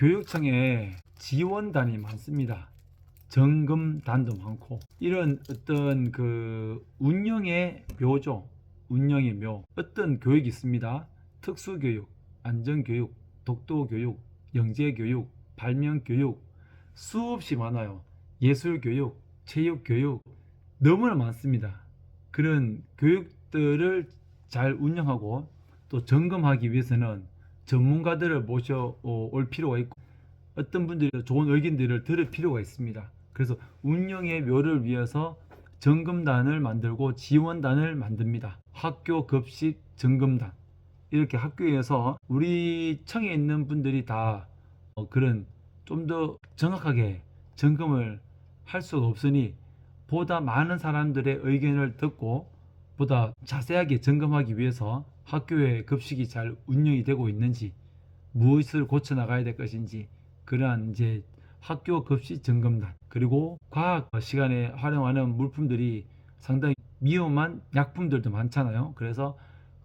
교육청에 지원단이 많습니다. 정금단도 많고 이런 어떤 그 운영의 묘죠. 운영의 묘. 어떤 교육이 있습니다. 특수교육, 안전교육, 독도교육, 영재교육, 발명교육 수없이 많아요. 예술교육, 체육교육 너무나 많습니다. 그런 교육들을 잘 운영하고 또 점검하기 위해서는 전문가들을 모셔 올 필요가 있고 어떤 분들이 좋은 의견들을 들을 필요가 있습니다. 그래서 운영의 묘를 위해서 점검단을 만들고 지원단을 만듭니다. 학교 급식 점검단. 이렇게 학교에서 우리 청에 있는 분들이 다 어, 그런 좀 더 정확하게 점검을 할 수가 없으니 보다 많은 사람들의 의견을 듣고 보다 자세하게 점검하기 위해서 학교의 급식이 잘 운영이 되고 있는지 무엇을 고쳐 나가야 될 것인지 그러한 이제 학교 급식 점검단 그리고 과학 시간에 활용하는 물품들이 상당히 위험한 약품들도 많잖아요. 그래서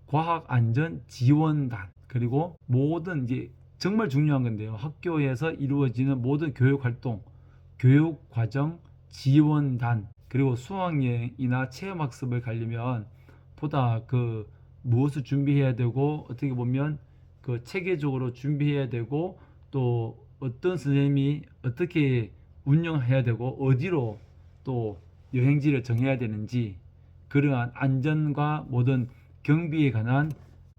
과학 안전 지원단 그리고 모든 이제 정말 중요한 건데요. 학교에서 이루어지는 모든 교육 활동, 교육 과정 지원단 그리고 수학여행이나 체험학습을 가려면 보다 그 무엇을 준비해야 되고 어떻게 보면 그 체계적으로 준비해야 되고 또 어떤 선생님이 어떻게 운영해야 되고 어디로 또 여행지를 정해야 되는지 그러한 안전과 모든 경비에 관한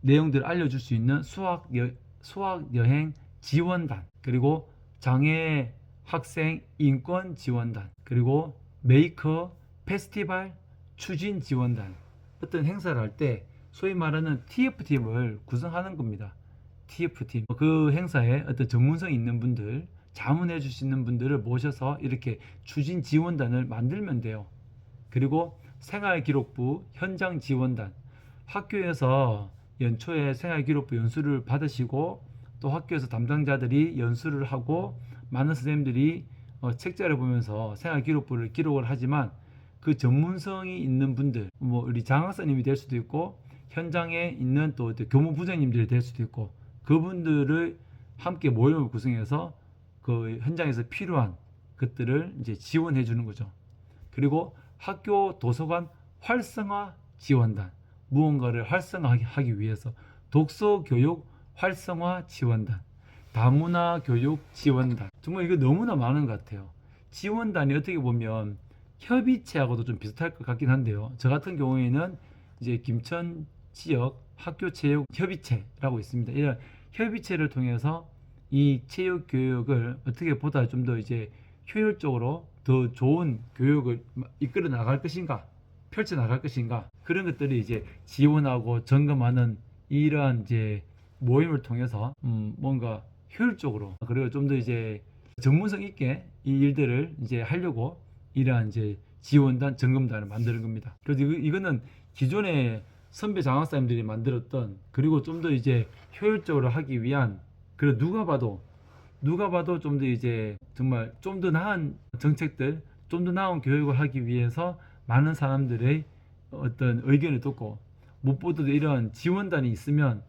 내용들을 알려줄 수 있는 수학 여, 수학 여행 지원단 그리고 장애 학생 인권 지원단 그리고 메이커 페스티벌 추진 지원단. 어떤 행사를 할 때 소위 말하는 TF팀을 구성하는 겁니다. TF팀 그 행사에 어떤 전문성 있는 분들 자문해 주시는 분들을 모셔서 이렇게 추진 지원단을 만들면 돼요. 그리고 생활기록부 현장 지원단 학교에서 연초에 생활기록부 연수를 받으시고 또 학교에서 담당자들이 연수를 하고 많은 선생님들이 어, 책자를 보면서 생활기록부를 기록을 하지만 그 전문성이 있는 분들 뭐 우리 장학사님이 될 수도 있고 현장에 있는 또 교무 부장님들이 될 수도 있고 그분들을 함께 모임을 구성해서 그 현장에서 필요한 것들을 이제 지원해 주는 거죠. 그리고 학교 도서관 활성화 지원단 무언가를 활성화하기 위해서 독서 교육 활성화 지원단 다문화 교육 지원단 정말 이거 너무나 많은 것 같아요. 지원단이 어떻게 보면 협의체하고도 좀 비슷할 것 같긴 한데요. 저 같은 경우에는 이제 김천 지역 학교 체육 협의체라고 있습니다. 이런 협의체를 통해서 이 체육 교육을 어떻게 보다 좀 더 이제 효율적으로 더 좋은 교육을 이끌어 나갈 것인가 펼쳐 나갈 것인가 그런 것들이 이제 지원하고 점검하는 이러한 이제 모임을 통해서 음 뭔가 효율적으로 그리고 좀 더 이제 전문성 있게 이 일들을 이제 하려고 이러한 이제 지원단 점검단을 만드는 겁니다. 그래서 이거, 이거는 기존의 선배 장학사님들이 만들었던 그리고 좀 더 이제 효율적으로 하기 위한 그래 누가 봐도 누가 봐도 좀 더 이제 정말 좀 더 나은 정책들 좀 더 나은 교육을 하기 위해서 많은 사람들의 어떤 의견을 듣고 무엇보다도 이런 지원단이 있으면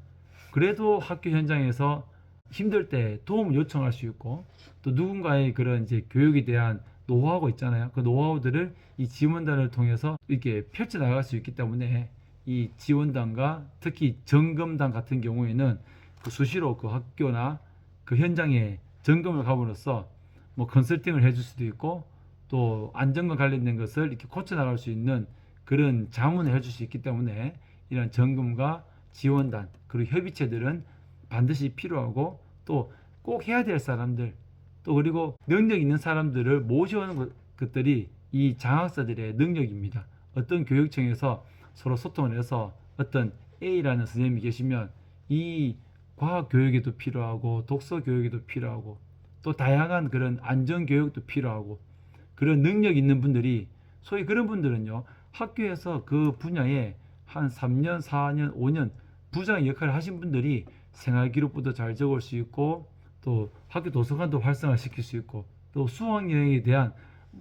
그래도 학교 현장에서 힘들 때 도움을 요청할 수 있고 또 누군가의 그런 이제 교육에 대한 노하우가 있잖아요. 그 노하우들을 이 지원단을 통해서 이렇게 펼쳐 나갈 수 있기 때문에 이 지원단과 특히 점검단 같은 경우에는 그 수시로 그 학교나 그 현장에 점검을 가보로써 뭐 컨설팅을 해줄 수도 있고 또 안전과 관련된 것을 이렇게 고쳐 나갈 수 있는 그런 자문을 해줄 수 있기 때문에 이런 점검과 지원단 그리고 협의체들은 반드시 필요하고 또 꼭 해야 될 사람들 또 그리고 능력 있는 사람들을 모셔오는 것- 것들이 이 장학사들의 능력입니다. 어떤 교육청에서 서로 소통을 해서 어떤 A라는 선생님이 계시면 이 과학 교육에도 필요하고 독서 교육에도 필요하고 또 다양한 그런 안전 교육도 필요하고 그런 능력 있는 분들이 소위 그런 분들은요 학교에서 그 분야에 한 3년, 4년, 5년 부장 역할을 하신 분들이 생활 기록부도 잘 적을 수 있고 또 학교 도서관도 활성화시킬 수 있고 또 수학 여행에 대한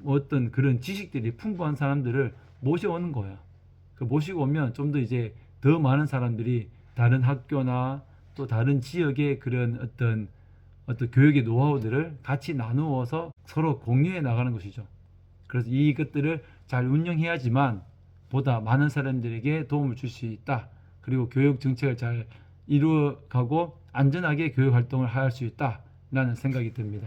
어떤 그런 지식들이 풍부한 사람들을 모셔오는. 그 모시고 오면 좀 더 이제 더 많은 사람들이 다른 학교나 또 다른 지역의 그런 어떤 어떤 교육의 노하우들을 같이 나누어서 서로 공유해 나가는 것이죠. 그래서 이것들을 잘 운영해야지만 보다 많은 사람들에게 도움을 줄 수 있다. 그리고 교육 정책을 잘 이루어가고 안전하게 교육 활동을 할 수 있다라는 생각이 듭니다.